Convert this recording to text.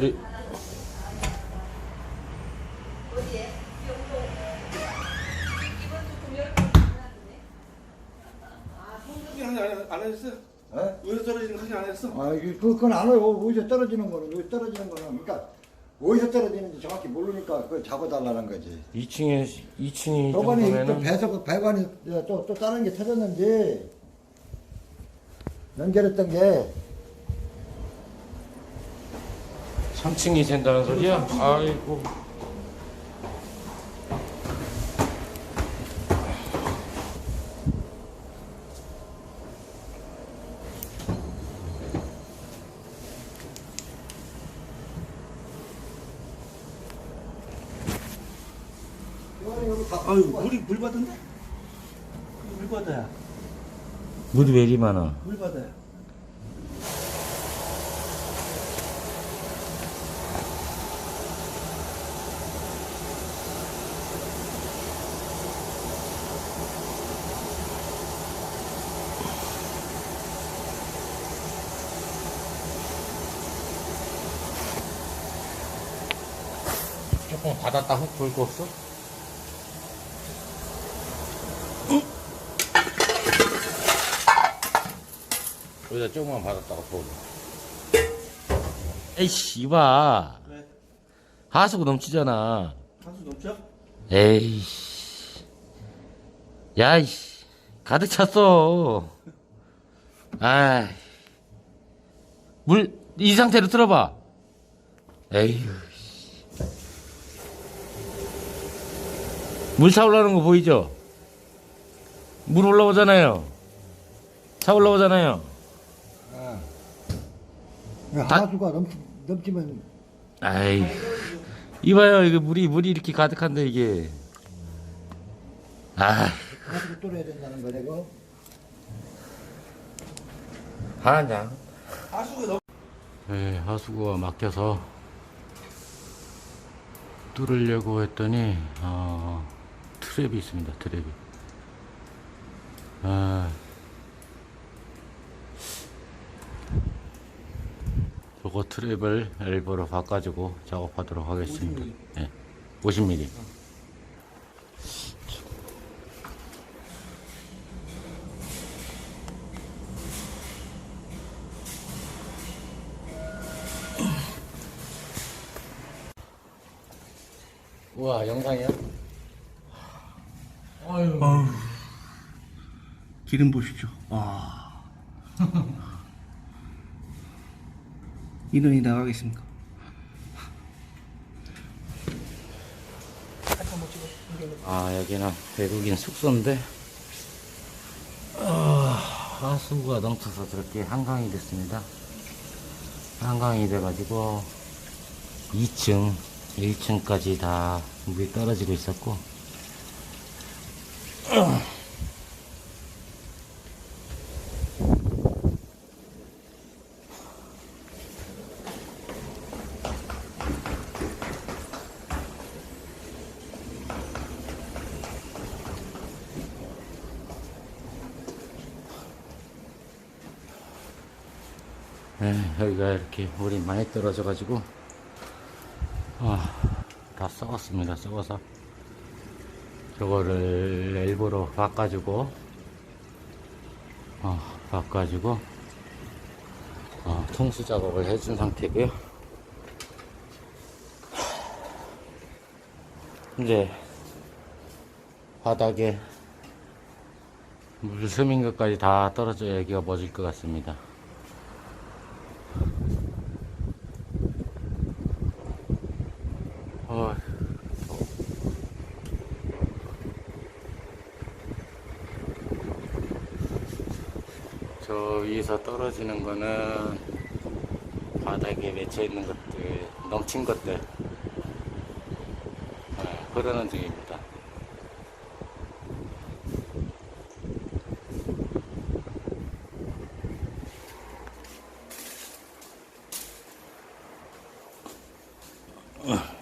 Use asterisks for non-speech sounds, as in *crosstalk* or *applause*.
이- 하는데 아 안, 했어? 예? 어디서 떨어지는 거 확인 안 했어? 아, 이게 그- 그건 알아요. 어디서 떨어지는 거는, 여기 떨어지는 거는. 그러니까, 어디서 떨어지는지 정확히 모르니까 그걸 잡아달라는 거지. 2층에 2층이 저번에 또 정도면은 배석, 배관이 또, 또 다른 게 터졌는지, 연결했던 게, 3층이 된다는 소리야? 아이고. 아유 물이 물 받은데? 물 받아야 물이 왜 이리 많아? 물 받아야 조금 받았다 훅돌거 없어? 여기다 조금만 받았다가 보고. 에이씨, 이봐. 왜? 하수구 넘치잖아. 한수 넘쳐? 에이씨. 야이씨. 가득 찼어. 아이. 물, 이 상태로 틀어봐. 에휴. 물 차올라오는 거 보이죠? 물 올라오잖아요. 차 올라오잖아요. 다- 하수가 넘치, 넘치면, 아이. 이봐요, 이거 물이, 물이 이렇게 가득한데, 이게. 아 하수구 뚫어야 된다는 거네, 이거. 하냐? 하수가 넘 네, 하수구가 막혀서 뚫으려고 했더니 어, 트랩이 있습니다. 트랩이. 아, 요거 트랩을 엘보로 바꿔주고 작업하도록 하겠습니다. 50mm. 네, 50mm. 우와, 영상이야? 아유. 기름 보십시오. 와. *laughs* 인원이 나가겠습니까? 아 여기는 외국인 숙소인데 아, 하수구가 넘쳐서 저렇게 한강이 됐습니다. 한강이 돼가지고 2층 1층까지 다 물이 떨어지고 있었고 네, 여기가 이렇게 물이 많이 떨어져 가지고 아, 다 썩었습니다. 썩어서 저거를 일부러 바꿔주고 어, 바꿔주고 어, 통수 작업을 해준 상태고요. 이제 바닥에 물 스민 것까지 다 떨어져야 여기가 멎을 것 같습니다. 저 위에서 떨어지는 거는 바닥에 맺혀 있는 것들, 넘친 것들 네, 흐르는 중입니다. 어.